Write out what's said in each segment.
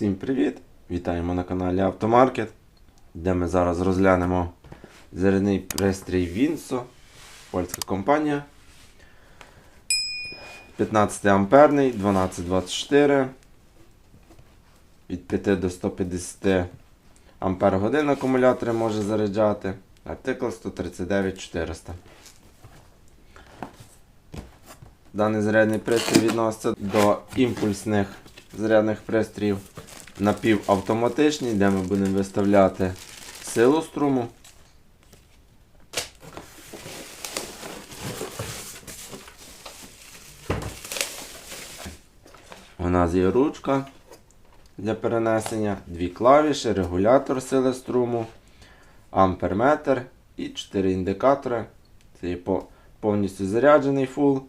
Всім привіт! Вітаємо на каналі Автомаркет, де ми зараз розглянемо зарядний пристрій Вінсо, польська компанія. 15 амперний, 1224 від 5 до 150 ампер годин акумулятори може заряджати. Артикл 139 400. Даний зарядний пристрій відноситься до імпульсних зарядних пристроїв напівавтоматичні, де ми будемо виставляти силу струму. У нас є ручка для перенесення, дві клавіші, регулятор сили струму, амперметр і 4 індикатори. Це є повністю заряджений фул.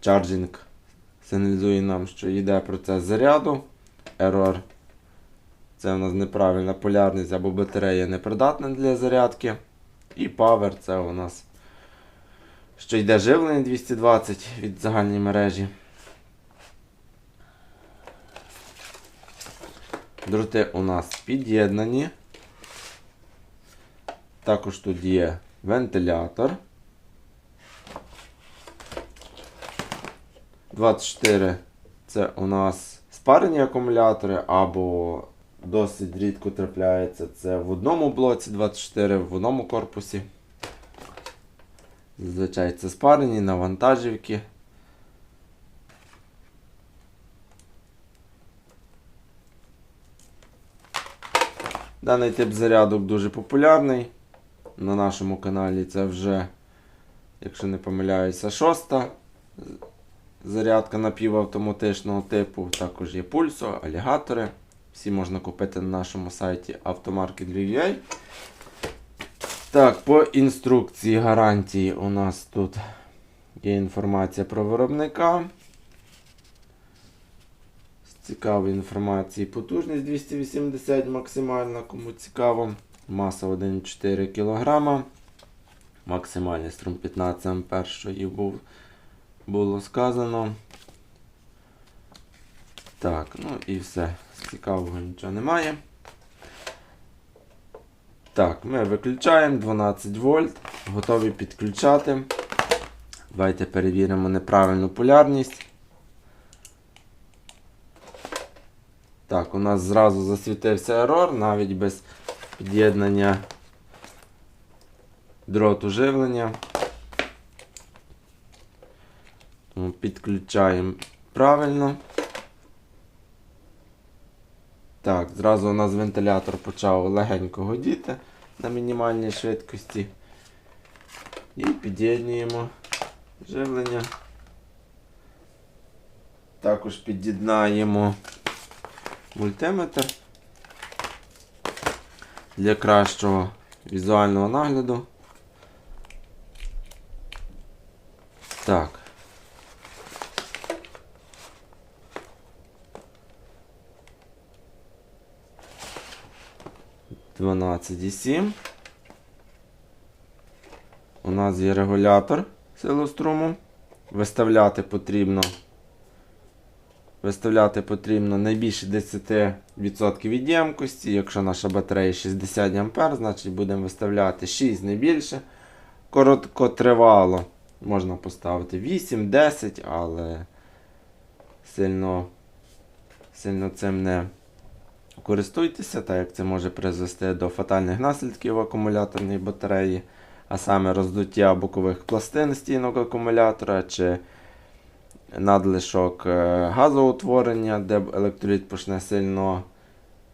Чарджинг сигналізує нам, що йде процес заряду. Error це у нас неправильна полярність або батарея непридатна для зарядки. І Power це у нас що йде живлення 220 від загальної мережі. Дроти у нас під'єднані. Також тут є вентилятор. 24 це у нас спарені акумулятори, або досить рідко трапляється це в одному блоці 24, в одному корпусі. Зазвичай це спарені навантажівки. Даний тип зарядок дуже популярний. На нашому каналі це вже, якщо не помиляюся, шоста зарядка напівавтоматичного типу. Також є пульсо, алігатори. Всі можна купити на нашому сайті Automarket.ua. Так, по інструкції гарантії у нас тут є інформація про виробника. Цікавої інформації потужність 280 максимальна, кому цікаво. Маса 1,4 кг. Максимальний струм 15 А, що і був, було сказано. Так, ну і все. Цікавого нічого немає. Так, ми виключаємо 12 вольт, готові підключати. Давайте перевіримо неправильну полярність. Так, у нас зразу засвітився ерор, навіть без під'єднання дроту живлення. Тому підключаємо правильно. Так, зразу у нас вентилятор почав легенько годіти на мінімальній швидкості. І під'єднуємо живлення. Також під'єднаємо мультиметр для кращого візуального нагляду. Так. 12,7. У нас є регулятор силу струму. Виставляти потрібно. Виставляти потрібно найбільше 10% від ємкості. Якщо наша батарея 60 А, значить будемо виставляти 6 не більше. Короткотривало. Можна поставити 8-10, але сильно, сильно цим не користуйтеся, так як це може призвести до фатальних наслідків акумуляторної батареї, а саме роздуття бокових пластин стінок акумулятора чи надлишок е, газоутворення, де електроліт почне сильно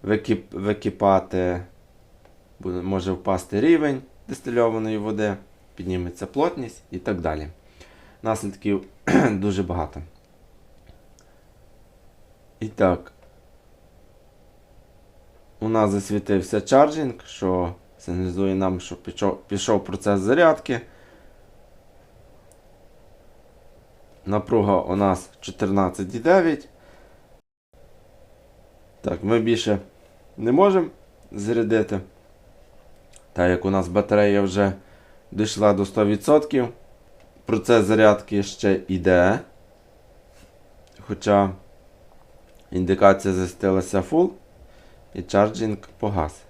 викип, википати, може впасти рівень дистильованої води, підніметься плотність і так далі. Наслідків дуже багато. І так, у нас засвітився чарджинг, що сигналізує нам, що пішов, процес зарядки. Напруга у нас 14,9. Так, ми більше не можемо зарядити. Так як у нас батарея вже дійшла до 100%, процес зарядки ще йде. Хоча індикація засвітилася full і чарджинг погас.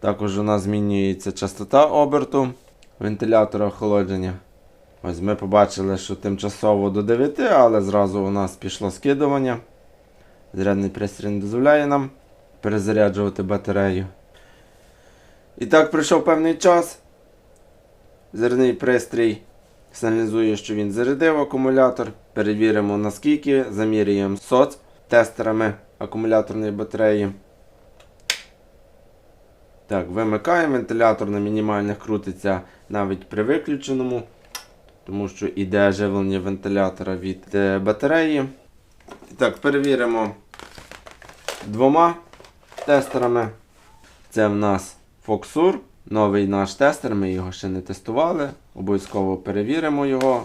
Також у нас змінюється частота оберту вентилятора охолодження. Ось ми побачили, що тимчасово до 9, але зразу у нас пішло скидування. Зарядний пристрій не дозволяє нам перезаряджувати батарею. І так пройшов певний час. Зарядний пристрій сигналізує, що він зарядив акумулятор. Перевіримо наскільки, замірюємо соц тестерами акумуляторної батареї. Так, вимикаємо. Вентилятор на мінімальних крутиться навіть при виключеному, тому що йде живлення вентилятора від е, батареї. Так, перевіримо двома тестерами. Це в нас Foxur, новий наш тестер, ми його ще не тестували. Обов'язково перевіримо його.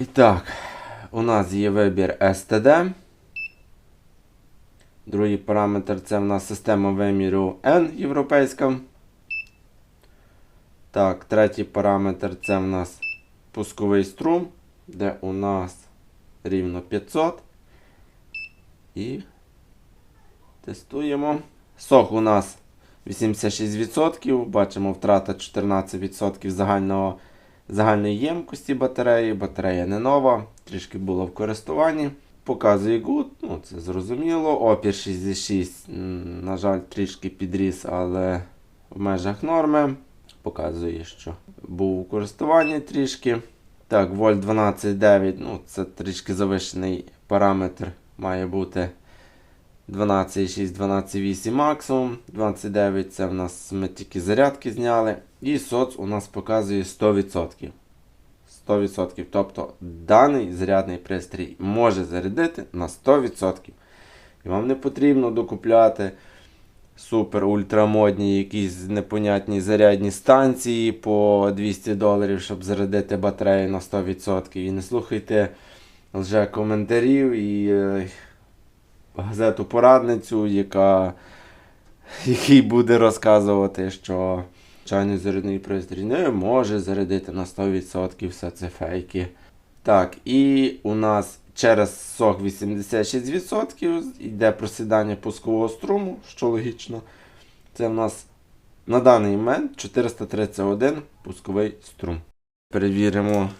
І так, у нас є вибір STD. Другий параметр це в нас система виміру N європейська. Так, третій параметр це в нас пусковий струм, де у нас рівно 500. І тестуємо. Сох у нас 86%. Бачимо втрата 14% загального, загальної ємкості батареї. Батарея не нова, трішки була в користуванні. Показує good, ну це зрозуміло. Опір 66, на жаль, трішки підріс, але в межах норми. Показує, що був у користуванні трішки. Так, вольт 12,9, ну це трішки завищений параметр. Має бути 12,6, 12,8 максимум. 12,9 це в нас ми тільки зарядки зняли. І соц у нас показує 100%. 100%. Тобто даний зарядний пристрій може зарядити на 100%. І вам не потрібно докупляти супер ультрамодні якісь непонятні зарядні станції по 200 доларів, щоб зарядити батарею на 100%. І не слухайте лже коментарів і е, газету порадницю, яка, який буде розказувати, що чайний зарядний пристрій може зарядити на 100%, все це фейки. Так, і у нас через сок 86% йде просідання пускового струму, що логічно. Це в нас на даний момент 431 пусковий струм. Перевіримо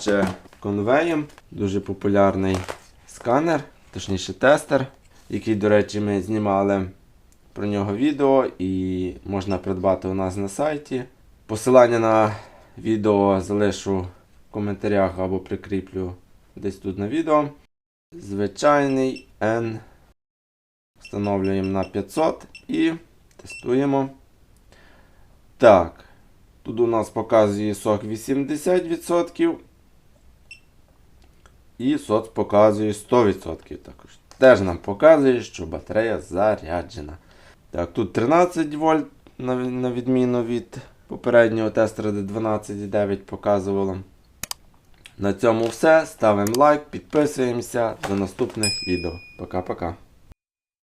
ще конвеєм. Дуже популярний сканер, точніше тестер, який, до речі, ми знімали про нього відео і можна придбати у нас на сайті. Посилання на відео залишу в коментарях або прикріплю десь тут на відео. Звичайний N. Встановлюємо на 500 і тестуємо. Так, тут у нас показує сок 80%. І соц показує 100% також. Теж нам показує, що батарея заряджена. Так, тут 13 вольт, на, відміну від попереднього тестера, де 12,9 показувало. На цьому все. Ставимо лайк, підписуємося. До наступних відео. Пока-пока.